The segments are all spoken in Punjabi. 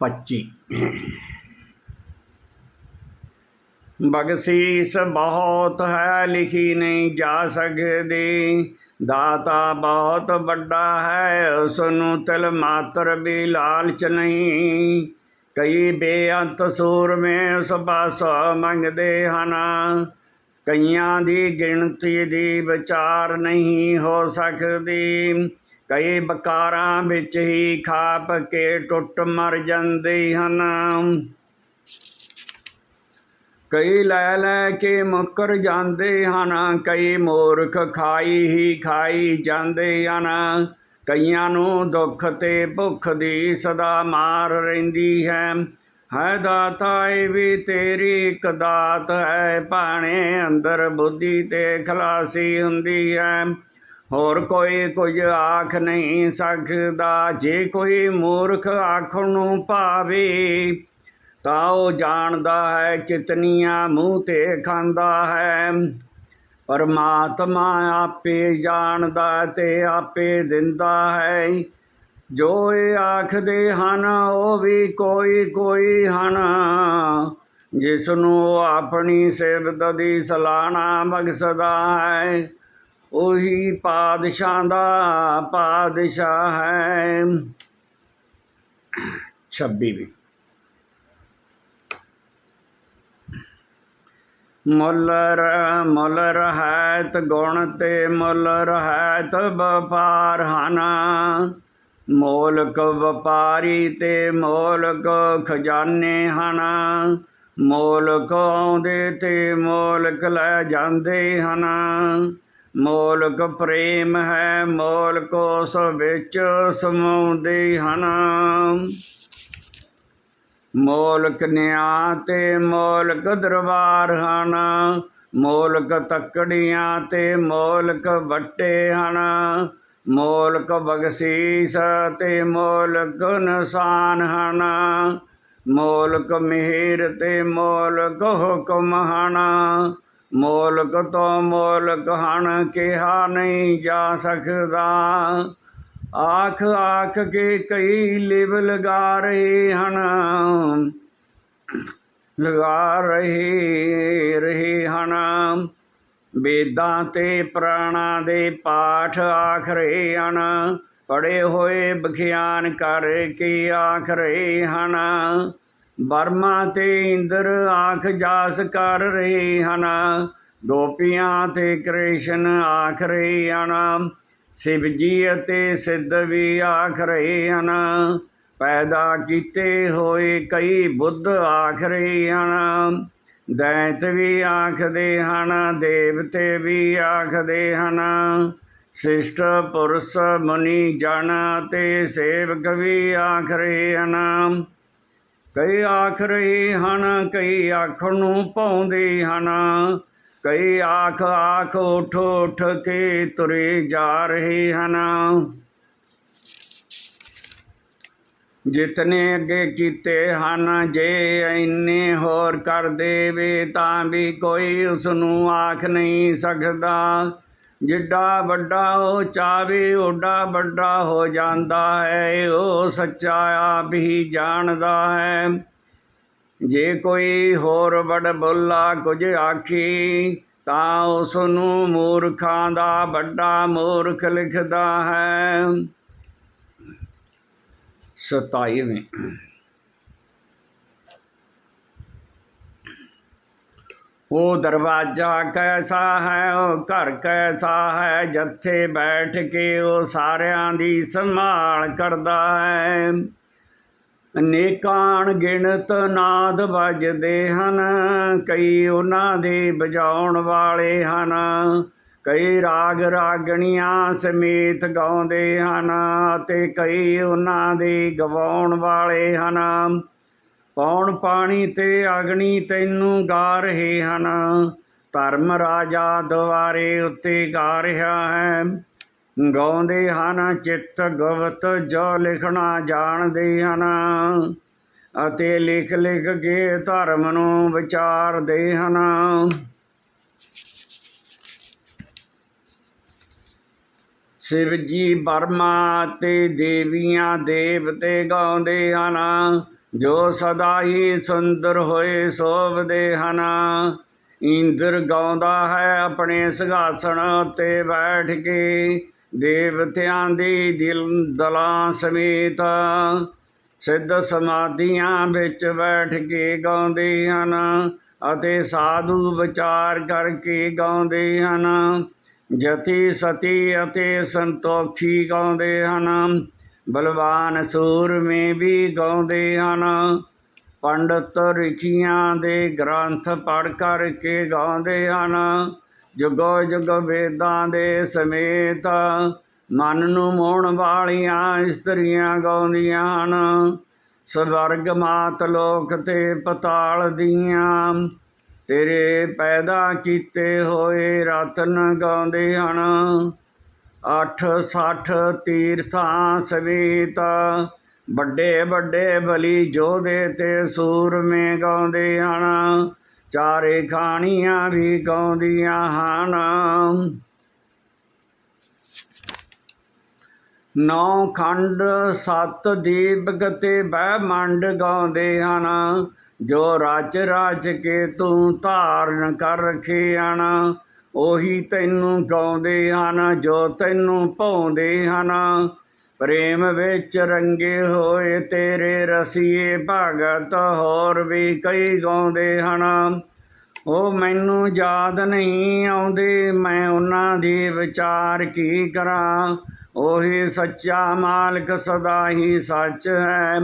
25 ਬਖਸ਼ੀਸ ਬਹੁਤ ਹੈ, ਲਿਖੀ ਨਹੀਂ ਜਾ ਸਕਦੀ। ਦਾਤਾ ਬਹੁਤ ਵੱਡਾ ਹੈ ਉਸ ਨੂੰ ਤਿਲ ਮਾਤਰ ਵੀ ਲਾਲਚ ਨਹੀਂ। ਕਈ ਬੇਅੰਤ ਸੂਰਮੇ ਉਸ ਪਾਸੋਂ ਮੰਗਦੇ ਹਨ। ਕਈਆਂ ਦੀ ਗਿਣਤੀ ਦੀ ਵਿਚਾਰ ਨਹੀਂ ਹੋ ਸਕਦੀ। ਕਈ ਬਕਾਰਾਂ ਵਿੱਚ ਹੀ ਖਾਪ ਕੇ ਟੁੱਟ ਮਰ ਜਾਂਦੇ ਹਨ। ਕਈ ਲੈ ਲੈ ਕੇ ਮੁੱਕਰ ਜਾਂਦੇ ਹਨ, ਕਈ ਮੂਰਖ ਖਾਈ ਹੀ ਖਾਈ ਜਾਂਦੇ ਹਨ। ਕਈਆਂ ਨੂੰ ਦੁੱਖ ਤੇ ਭੁੱਖ ਦੀ ਸਦਾ ਮਾਰ ਰਹਿੰਦੀ ਹੈ। ਹੈ ਦਾਤਾ, ਇਹ ਵੀ ਤੇਰੀ ਇੱਕ ਦਾਤ ਹੈ, ਭਾਣੇ ਅੰਦਰ ਬੁੱਧੀ ਤੇ ਖਲਾਸੀ ਹੁੰਦੀ ਹੈ। ਹੋਰ ਕੋਈ ਕੁਝ ਆਖ ਨਹੀਂ ਸਕਦਾ। ਜੇ ਕੋਈ ਮੂਰਖ ਆਖਣ ਨੂੰ ਭਾਵੇ, ਤਾਂ ਉਹ ਜਾਣਦਾ ਹੈ ਕਿਤਨੀਆਂ ਮੂੰਹ ਤੇ ਖਾਂਦਾ ਹੈ। ਪਰਮਾਤਮਾ ਆਪੇ ਜਾਣਦਾ ਤੇ ਆਪੇ ਦਿੰਦਾ ਹੈ। ਜੋ ਇਹ ਆਖਦੇ ਹਨ, ਉਹ ਵੀ ਕੋਈ ਕੋਈ ਹਨ। ਜਿਸ ਨੂੰ ਉਹ ਆਪਣੀ ਸਿਫਤ ਦੀ ਸਲਾਣਾ ਮਗਸਦਾ ਹੈ। ਉਹੀ ਪਾਦਸ਼ਾਹ ਦਾ ਪਾਦਸ਼ਾਹ ਹੈ। 26 ਮੁੱਲ ਮੁੱਲ ਰਹਿਤ ਗੁਣ ਤੇ ਮੁੱਲ ਰਹਿਤ ਵਪਾਰ ਹਨ। ਮੋਲਕ ਵਪਾਰੀ ਤੇ ਮੋਲਕ ਖਜ਼ਾਨੇ ਹਨ। ਮੋਲਕ ਆਉਂਦੇ ਤੇ ਮੋਲਕ ਲੈ ਜਾਂਦੇ ਹਨ। ਮੋਲਕ ਪ੍ਰੇਮ ਹੈ, ਮੋਲਕ ਉਸ ਵਿੱਚ ਸਮਾਉਂਦੇ ਹਨ। ਮੋਲਕ ਨਿਆਂ ਤੇ ਮੋਲਕ ਦਰਬਾਰ ਹਨ। ਮੋਲਕ ਤੱਕੜੀਆਂ ਤੇ ਮੋਲਕ ਵੱਟੇ ਹਨ। ਮੋਲਕ ਬਖਸ਼ੀਸ ਤੇ ਮੋਲਕ ਨਿਸ਼ਾਨ ਹਨ। ਮੋਲਕ ਮਿਹਰ ਤੇ ਮੋਲਕ ਹੁਕਮ ਹਨ। ਮੋਲਕ ਤੋਂ ਮੋਲਕ ਹਨ ਕਿਹਾ ਨਹੀਂ ਜਾ ਸਕਦਾ। ਆਖ ਆਖ ਕੇ ਕਈ ਲਿਵ ਲਗਾ ਰਹੇ ਹਨ। ਲਗਾ ਰਹੇ ਰਹੇ ਹਨ। ਵੇਦਾਂ ਤੇ ਪ੍ਰਾਣਾ ਦੇ ਪਾਠ ਆਖ ਰਹੇ ਹਨ। ਪੜੇ ਹੋਏ ਬਖਿਆਨ ਕਰ ਕੇ ਆਖ ਰਹੇ ਹਨ। ਬਰਮਾ ਤੇ ਇੰਦਰ ਆਖ ਜਾਸ ਕਰ ਰਹੇ ਹਨ। ਗੋਪੀਆਂ ਤੇ ਕ੍ਰਿਸ਼ਨ ਆਖ ਰਹੇ ਹਨ। ਸ਼ਿਵ ਜੀ ਅਤੇ ਸਿੱਧ ਵੀ ਆਖ ਰਹੇ ਹਨ। ਪੈਦਾ ਕੀਤੇ ਹੋਏ ਕਈ ਬੁੱਧ ਆਖ ਰਹੇ ਹਨ। ਦੈਂਤ ਵੀ ਆਖਦੇ ਹਨ, ਦੇਵਤੇ ਵੀ ਆਖਦੇ ਹਨ। ਸਿਸ਼ਟ, ਪੁਰਸ਼, ਮੁਨੀ, ਜਨ ਤੇ ਸੇਵਕ ਵੀ ਆਖ ਰਹੇ ਹਨ। ਕਈ ਆਖ ਰਹੇ ਹਨ, ਕਈ ਆਖਣ ਨੂੰ ਪਾਉਂਦੇ ਹਨ। ਕਈ ਆਖ ਆਖ ਉਠ ਉਠ ਕੇ ਤੁਰੇ ਜਾ ਰਹੇ ਹਨ। ਜਿਤਨੇ ਅੱਗੇ ਕੀਤੇ ਹਨ, ਜੇ ਇੰਨੇ ਹੋਰ ਕਰ ਦੇਵੇ, ਤਾਂ ਵੀ ਕੋਈ ਉਸ ਨੂੰ ਆਖ ਨਹੀਂ ਸਕਦਾ। ਜਿੱਡਾ ਵੱਡਾ ਉਹ ਚਾਵੇ, ਓਡਾ ਵੱਡਾ ਹੋ ਜਾਂਦਾ ਹੈ। ਉਹ ਸੱਚਾ ਆਪ ਹੀ ਜਾਣਦਾ ਹੈ। ਜੇ ਕੋਈ ਹੋਰ ਬੜ ਬੋਲਾ ਕੁਝ ਆਖੀ, ਤਾਂ ਉਸ ਨੂੰ ਮੂਰਖਾਂ ਦਾ ਵੱਡਾ ਮੂਰਖ ਲਿਖਦਾ ਹੈ। ਸਤਾਈਵੇਂ ਉਹ ਦਰਵਾਜ਼ਾ ਕੈਸਾ ਹੈ ਉਹ ਘਰ ਕੈਸਾ ਹੈ, ਜੱਥੇ ਬੈਠ ਕੇ ਉਹ ਸਾਰਿਆਂ ਦੀ ਸੰਭਾਲ ਕਰਦਾ ਹੈ। ਅਨੇਕਾਂ ਗਿਣਤ ਨਾਦ ਵੱਜਦੇ ਹਨ, ਕਈ ਉਹਨਾਂ ਦੇ ਵਜਾਉਣ ਵਾਲੇ ਹਨ, ਕਈ ਰਾਗ ਰਾਗਣੀਆਂ ਸਮੇਤ ਗਾਉਂਦੇ ਹਨ ਅਤੇ ਕਈ ਉਹਨਾਂ ਦੇ ਗਵਾਉਣ ਵਾਲੇ ਹਨ। ਪੌਣ ਪਾਣੀ ਤੇ ਅਗਨੀ ਤੈਨੂੰ ਗਾ ਰਹੇ ਹਨ? ਧਰਮ ਰਾਜਾ ਦੁਆਰੇ ਉੱਤੇ ਗਾ ਰਿਹਾ ਹੈ ਗਾਉਂਦੇ ਹਨ, ਚਿੱਤ ਗਵਤ ਜੋ ਲਿਖਣਾ ਜਾਣਦੇ ਹਨ ਅਤੇ ਲਿਖ ਲਿਖ ਕੇ ਧਰਮ ਨੂੰ ਵਿਚਾਰਦੇ ਹਨ। ਸ਼ਿਵ ਜੀ ਬਰਮਾ ਤੇ ਦੇਵੀਆਂ ਦੇਵਤੇ ਗਾਉਂਦੇ ਹਨ। ਜੋ ਸਦਾ ਹੀ ਸੁੰਦਰ ਹੋਏ ਸੋਭਦੇ ਹਨ। ਇੰਦਰ ਗਾਉਂਦਾ ਹੈ ਆਪਣੇ ਸਿੰਘਾਸਣ ਉੱਤੇ ਬੈਠ ਕੇ, ਦੇਵਤਿਆਂ ਦੀ ਦਿਲ ਦਲਾਂ ਸਮੇਤ। ਸਿੱਧ ਸਮਾਧੀਆਂ ਵਿੱਚ ਬੈਠ ਕੇ ਗਾਉਂਦੇ ਹਨ ਅਤੇ ਸਾਧੂ ਵਿਚਾਰ ਕਰਕੇ ਗਾਉਂਦੇ ਹਨ। ਜਤੀ ਸਤੀ ਅਤੇ ਸੰਤੋਖੀ ਗਾਉਂਦੇ ਹਨ। ਬਲਵਾਨ ਸੂਰਮੇ ਵੀ ਗਾਉਂਦੇ ਹਨ। ਪੰਡਤ ਰਿਖੀਆਂ ਦੇ ਗ੍ਰੰਥ ਪੜ੍ਹ ਕਰਕੇ ਗਾਉਂਦੇ ਹਨ। ਜੁਗੋ ਜੁਗ ਵੇਦਾਂ ਦੇ ਸਮੇਤ ਮਨ ਨੂੰ ਮੋਹਣ ਵਾਲੀਆਂ ਇਸਤਰੀਆਂ ਗਾਉਂਦੀਆਂ ਹਨ। ਸਵਰਗ ਮਾਤ ਲੋਕ ਤੇ ਪਤਾਲ ਦੀਆਂ ਤੇਰੇ ਪੈਦਾ ਕੀਤੇ ਹੋਏ ਰਤਨ ਗਾਉਂਦੇ ਹਨ। ਅੱਠ, ਸੱਠ, ਤੀਰਥਾਂ ਸਵੇਤ ਵੱਡੇ ਵੱਡੇ ਬਲੀ ਜੋਧੇ ਤੇ ਸੂਰਮੇ ਗਾਉਂਦੇ ਹਨ। ਚਾਰੇ ਖਾਣੀਆਂ ਵੀ ਗਾਉਂਦੀਆਂ ਹਨ। ਨੌ ਖੰਡ, ਸੱਤ ਦੀਪਕ ਤੇ ਬ੍ਰਹਮੰਡ ਗਾਉਂਦੇ ਹਨ, ਜੋ ਰਚ ਰਚ ਕੇ ਤੂੰ ਧਾਰਨ ਕਰ ਰੱਖੇ ਹਨ। ਉਹੀ ਤੈਨੂੰ ਗਾਉਂਦੇ ਹਨ, ਜੋ ਤੈਨੂੰ ਭਾਉਂਦੇ ਹਨ। ਪ੍ਰੇਮ ਵਿੱਚ ਰੰਗੇ ਹੋਏ ਤੇਰੇ ਰਸੀਏ, ਭਗਤ ਹੋਰ ਵੀ ਕਈ ਗਾਉਂਦੇ ਹਨ। ਉਹ ਮੈਨੂੰ ਯਾਦ ਨਹੀਂ ਆਉਂਦੇ, ਮੈਂ ਉਹਨਾਂ ਦੀ ਵਿਚਾਰ ਕੀ ਕਰਾਂ? ਉਹੀ ਸੱਚਾ ਮਾਲਕ ਸਦਾ ਹੀ ਸੱਚ ਹੈ।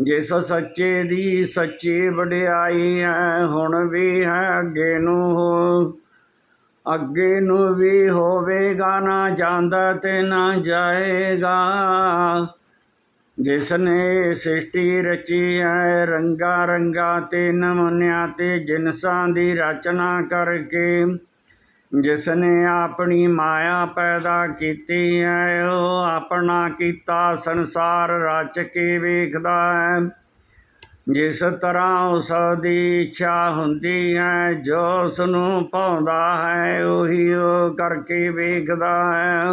ਜਿਸ ਸੱਚੇ ਦੀ ਸੱਚੀ ਵਡਿਆਈ ਹੈ, ਹੁਣ ਵੀ ਹੈ ਅੱਗੇ ਨੂੰ। ਹੋ ਅੱਗੇ ਨੂੰ ਵੀ ਹੋਵੇਗਾ, ਨਾ ਜਾਂਦਾ ਤੇ ਨਾ ਜਾਏਗਾ। ਜਿਸ ਨੇ ਸ੍ਰਿਸ਼ਟੀ ਰਚੀ ਹੈ ਰੰਗਾ ਰੰਗਾ ਤੇ ਨਮੂਨਿਆਂ ਤੇ ਜਿਨਸਾਂ ਦੀ ਰਚਨਾ ਕਰਕੇ ਜਿਸ ਨੇ ਆਪਣੀ ਮਾਇਆ ਪੈਦਾ ਕੀਤੀ ਹੈ ਉਹ ਆਪਣਾ ਕੀਤਾ ਸੰਸਾਰ ਰਚ ਕੇ ਵੇਖਦਾ ਹੈ ਜਿਸ ਤਰ੍ਹਾਂ ਉਸ ਦੀ ਇੱਛਾ ਹੁੰਦੀ ਹੈ, ਜੋ ਉਸ ਨੂੰ ਪਾਉਂਦਾ ਹੈ, ਉਹੀ ਉਹ ਕਰਕੇ ਵੇਖਦਾ ਹੈ।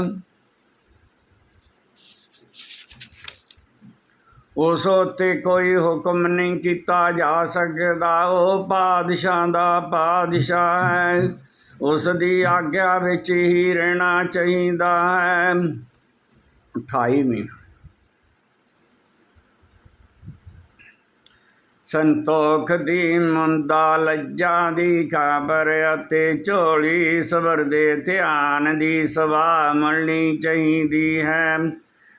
ਉਸ ਉੱਤੇ ਕੋਈ ਹੁਕਮ ਨਹੀਂ ਕੀਤਾ ਜਾ ਸਕਦਾ, ਉਹ ਬਾਦਸ਼ਾਹ ਦਾ ਬਾਦਸ਼ਾਹ ਹੈ। ਉਸ ਦੀ ਆਗਿਆ ਵਿੱਚ ਹੀ ਰਹਿਣਾ ਚਾਹੀਦਾ ਹੈ। 28ਵੀਂ ਸੰਤੋਖ ਦੀ ਮੁੰਦਾ ਲੱਜਾ ਦੀ ਕਾਬਰ ਅਤੇ ਝੋਲੀ ਸਬਰ ਦੇ ਧਿਆਨ ਦੀ ਸਵਾ ਮਲਣੀ ਚਾਹੀਦੀ ਹੈ।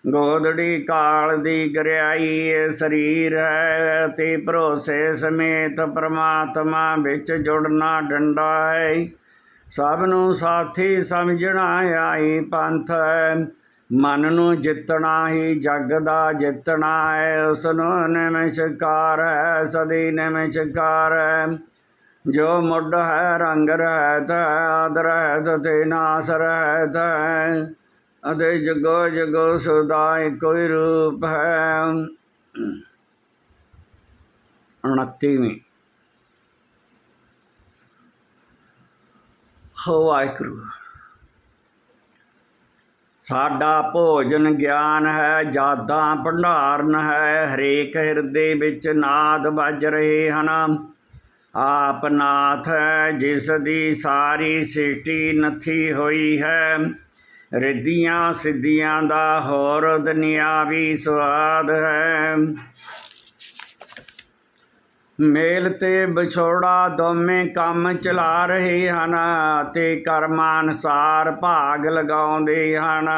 ਗੋਦੜੀ ਕਾਲ ਦੀ ਗਰਿਆਈ ਸਰੀਰ ਹੈ ਤੇ ਭਰੋਸੇ ਸਮੇਤ ਪ੍ਰਮਾਤਮਾ ਵਿੱਚ ਜੁੜਨਾ ਡੰਡਾ ਹੈ। ਸਭ ਨੂੰ ਸਾਥੀ ਸਮਝਣਾ ਆਈ ਪੰਥ ਹੈ। ਮਨ ਨੂੰ ਜਿੱਤਣਾ ਹੀ ਜਗ ਦਾ ਜਿੱਤਣਾ ਹੈ ਉਸ ਨੂੰ ਨਿਮਸ਼ਕਾਰ ਹੈ, ਸਦੀ ਨਿਮਸ਼ਕਾਰ ਹੈ। ਜੋ ਮੁੱਢ ਹੈ, ਰੰਗ ਰਹਿਤ ਹੈ, ਆਦ ਰਹਿਤ ਤੇ ਨਾਸ ਰਹਿਤ ਹੈ। ਅਤੇ ਜਗੋ ਜਗੋ ਸਦਾ ਇੱਕੋ ਹੀ ਰੂਪ ਹੈ। 29ਵੀਂ ਵਾਹਿਗੁਰੂ। ਸਾਡਾ ਭੋਜਨ ਗਿਆਨ ਹੈ, ਜਾਦਾਂ ਭੰਡਾਰਨ ਹੈ, ਹਰੇਕ ਹਿਰਦੇ ਵਿੱਚ ਨਾਦ ਵੱਜ ਰਹੇ ਹਨ। ਆਪ ਨਾਥ ਹੈ, ਜਿਸ ਦੀ ਸਾਰੀ ਸ੍ਰਿਸ਼ਟੀ ਨਥੀ ਹੋਈ ਹੈ। ਰਿੱਧੀਆਂ ਸਿੱਧੀਆਂ ਦਾ ਹੋਰ ਦੁਨਿਆਵੀ ਸਵਾਦ ਹੈ। ਮੇਲ ਤੇ ਵਿਛੋੜਾ ਦੋਵੇਂ ਕੰਮ ਚਲਾ ਰਹੇ ਹਨ ਤੇ ਕਰਮਾਂ ਅਨੁਸਾਰ ਭਾਗ ਲਗਾਉਂਦੇ ਹਨ।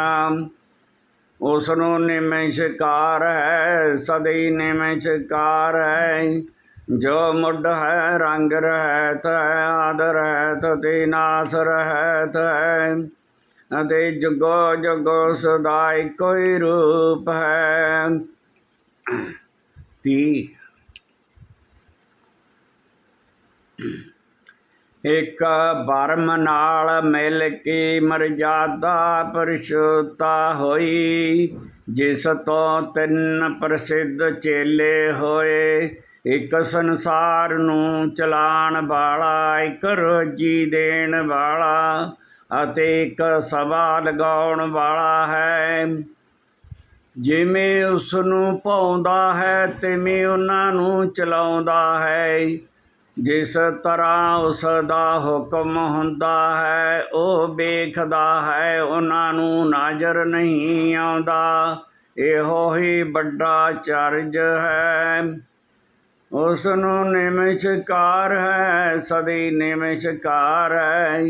ਉਸ ਨੂੰ ਨਿਮਸ਼ਕਾਰ ਹੈ, ਸਦੀ ਨਿਮਸ਼ਕਾਰ ਹੈ। ਜੋ ਮੁੱਢ ਹੈ, ਰੰਗ ਰਹਿਤ ਹੈ ਆਦ ਰਹਿਤ ਤੇ ਨਾਸ ਰਹਿਤ ਹੈ ਅਤੇ ਜੁਗੋ ਜਗੋ ਸਦਾ ਇੱਕੋ ਹੀ ਰੂਪ ਹੈ। ਤੀ ਇੱਕ ਬਰਮ ਨਾਲ ਮਿਲ ਕੇ ਮਰਜ਼ਾਦਾ ਪਰਿਸ਼ੁੱਤਾ ਹੋਈ, ਜਿਸ ਤੋਂ ਤਿੰਨ ਪ੍ਰਸਿੱਧ ਚੇਲੇ ਹੋਏ। ਇੱਕ ਸੰਸਾਰ ਨੂੰ ਚਲਾਣ ਵਾਲਾ, ਇੱਕ ਰੋਜੀ ਦੇਣ ਵਾਲਾ ਅਤੇ ਇੱਕ ਸਵਾ ਲਗਾਉਣ ਵਾਲਾ ਹੈ। ਜਿਵੇਂ ਉਸ ਨੂੰ ਪਾਉਂਦਾ ਹੈ, ਤਿਵੇਂ ਉਹਨਾਂ ਨੂੰ ਚਲਾਉਂਦਾ ਹੈ। ਜਿਸ ਤਰ੍ਹਾਂ ਉਸ ਦਾ ਹੁਕਮ ਹੁੰਦਾ ਹੈ, ਉਹ ਵੇਖਦਾ ਹੈ, ਉਹਨਾਂ ਨੂੰ ਨਜ਼ਰ ਨਹੀਂ ਆਉਂਦਾ। ਇਹੋ ਹੀ ਵੱਡਾ ਚਰਜ ਹੈ। ਉਸ ਨੂੰ ਨਿਮਸ਼ਕਾਰ ਹੈ, ਸਦੀ ਨਿਮਸ਼ਕਾਰ ਹੈ।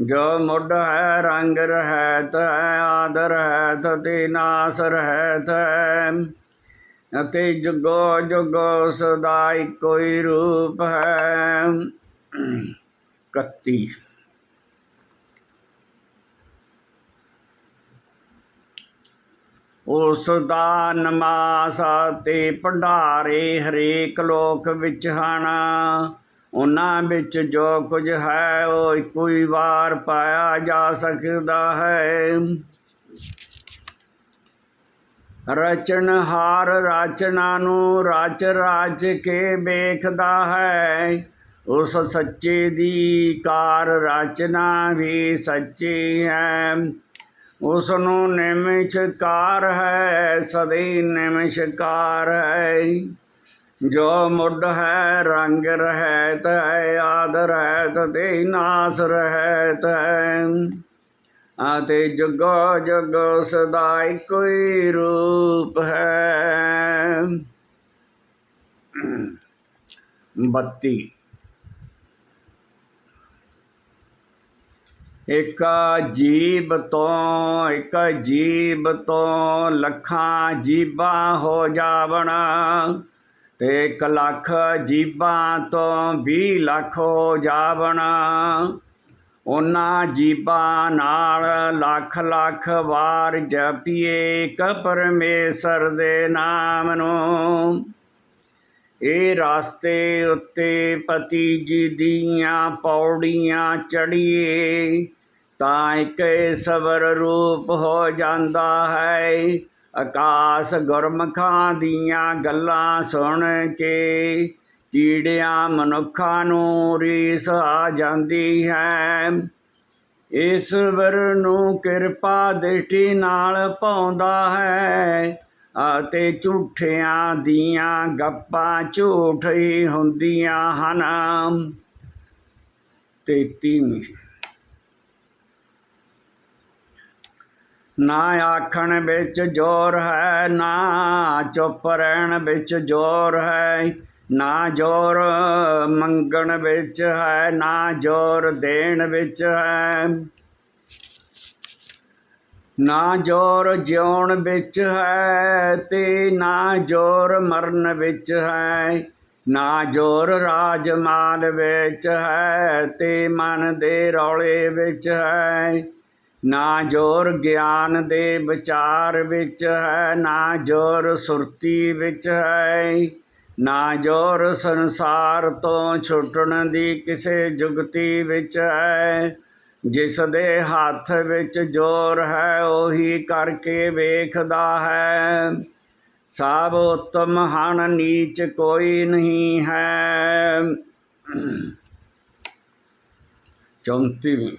ਜੋ ਮੁੱਢ ਹੈ, ਰੰਗ ਰਹਿਤ ਹੈ, ਆਦਰ ਹੈ ਤੇ ਨਾਸ ਰਹਿਤ ਹੈ। ਅਤੇ ਜੁਗੋ ਜੁਗੋ ਸਦਾ ਇੱਕੋ ਹੀ ਰੂਪ ਹੈ। 31 ਉਸ ਦਾ ਨਮਾਸ ਤੇ ਭੰਡਾਰੇ ਹਰੇਕ ਲੋਕ ਵਿੱਚ ਹਨ। ਉਹਨਾਂ ਵਿੱਚ ਜੋ ਕੁਝ ਹੈ, ਉਹ ਇੱਕੋ ਹੀ ਵਾਰ ਪਾਇਆ ਜਾ ਸਕਦਾ ਹੈ। ਰਚਨਹਾਰ ਰਚਨਾ ਨੂੰ ਰਚ ਰਚ ਕੇ ਵੇਖਦਾ ਹੈ। ਉਸ ਸੱਚੇ ਦੀ ਕਾਰ ਰਚਨਾ ਵੀ ਸੱਚੀ ਹੈ। ਉਸ ਨੂੰ ਨਿਮਸ਼ਕਾਰ ਹੈ, ਸਦੀ ਨਿਮਸ਼ਕਾਰ ਹੈ। ਜੋ ਮੁੱਢ ਹੈ, ਰੰਗ ਰਹਿਤ ਹੈ, ਆਦ ਰਹਿਤ ਤੇ ਨਾਸ ਰਹਿਤ ਹੈ। ਅਤੇ ਜੁਗੋ ਜੁਗੋ ਸਦਾ ਇੱਕੋ ਰੂਪ ਹੈ। ਬੱਤੀ। ਇੱਕ ਜੀਬ ਤੋਂ, ਇੱਕ ਜੀਬ ਤੋਂ ਲੱਖਾਂ ਜੀਬਾਂ ਹੋ ਜਾਵਣ ਤੇ ਇੱਕ ਲੱਖ ਜੀਬਾਂ ਤੋਂ 20 ਲੱਖ ਹੋ ਜਾਵਣ। ਉਹਨਾਂ ਜੀਬਾਂ ਨਾਲ ਲੱਖ ਲੱਖ ਵਾਰ ਜਪੀਏ ਇੱਕ ਪਰਮੇਸ਼ਰ ਦੇ ਨਾਮ ਨੂੰ। ਇਹ ਰਾਸਤੇ ਉੱਤੇ ਪਤੀ ਜੀ ਦੀਆਂ ਪੌੜੀਆਂ ਚੜੀਏ ਤਾਂ ਇੱਕ ਸਬਰ ਰੂਪ ਹੋ ਜਾਂਦਾ ਹੈ। ਆਕਾਸ਼ ਗੁਰਮਖਾਂ ਦੀਆਂ ਗੱਲਾਂ ਸੁਣ ਕੇ ਕੀੜਿਆਂ ਮਨੁੱਖਾਂ ਨੂੰ ਰੀਸ ਆ ਜਾਂਦੀ ਹੈ। ਈਸ਼ਵਰ ਨੂੰ ਕਿਰਪਾ ਦ੍ਰਿਸ਼ਟੀ ਨਾਲ ਪਾਉਂਦਾ ਹੈ ਅਤੇ ਝੂਠਿਆਂ ਦੀਆਂ ਗੱਪਾਂ ਝੂਠ ਹੀ ਹੁੰਦੀਆਂ ਹਨ। ਤੇਤੀਵੀਂ ਨਾ ਆਖਣ ਵਿੱਚ ਜ਼ੋਰ ਹੈ, ਨਾ ਚੁੱਪ ਰਹਿਣ ਵਿੱਚ ਜ਼ੋਰ ਹੈ। ਨਾ ਜ਼ੋਰ ਮੰਗਣ ਵਿੱਚ ਹੈ, ਨਾ ਜ਼ੋਰ ਦੇਣ ਵਿੱਚ ਹੈ। ਨਾ ਜ਼ੋਰ ਜਿਉਣ ਵਿੱਚ ਹੈ ਤੇ ਨਾ ਜ਼ੋਰ ਮਰਨ ਵਿੱਚ ਹੈ। ਨਾ ਜ਼ੋਰ ਰਾਜਮਾਲ ਵਿੱਚ ਹੈ ਤੇ ਮਨ ਦੇ ਰੌਲੇ ਵਿੱਚ ਹੈ। ਨਾ ਜ਼ੋਰ ਗਿਆਨ ਦੇ ਵਿਚਾਰ ਵਿੱਚ ਹੈ, ਨਾ ਜ਼ੋਰ ਸੁਰਤੀ ਵਿੱਚ ਹੈ। ਨਾ ਜ਼ੋਰ ਸੰਸਾਰ ਤੋਂ ਛੁੱਟਣ ਦੀ ਕਿਸੇ ਜੁਗਤੀ ਵਿੱਚ ਹੈ। ਜਿਸ ਦੇ ਹੱਥ ਵਿੱਚ ਜ਼ੋਰ ਹੈ, ਉਹੀ ਕਰਕੇ ਵੇਖਦਾ ਹੈ। ਸਭ ਉਤਮ ਹਨ, ਨੀਚ ਕੋਈ ਨਹੀਂ ਹੈ। 34ਵੀਂ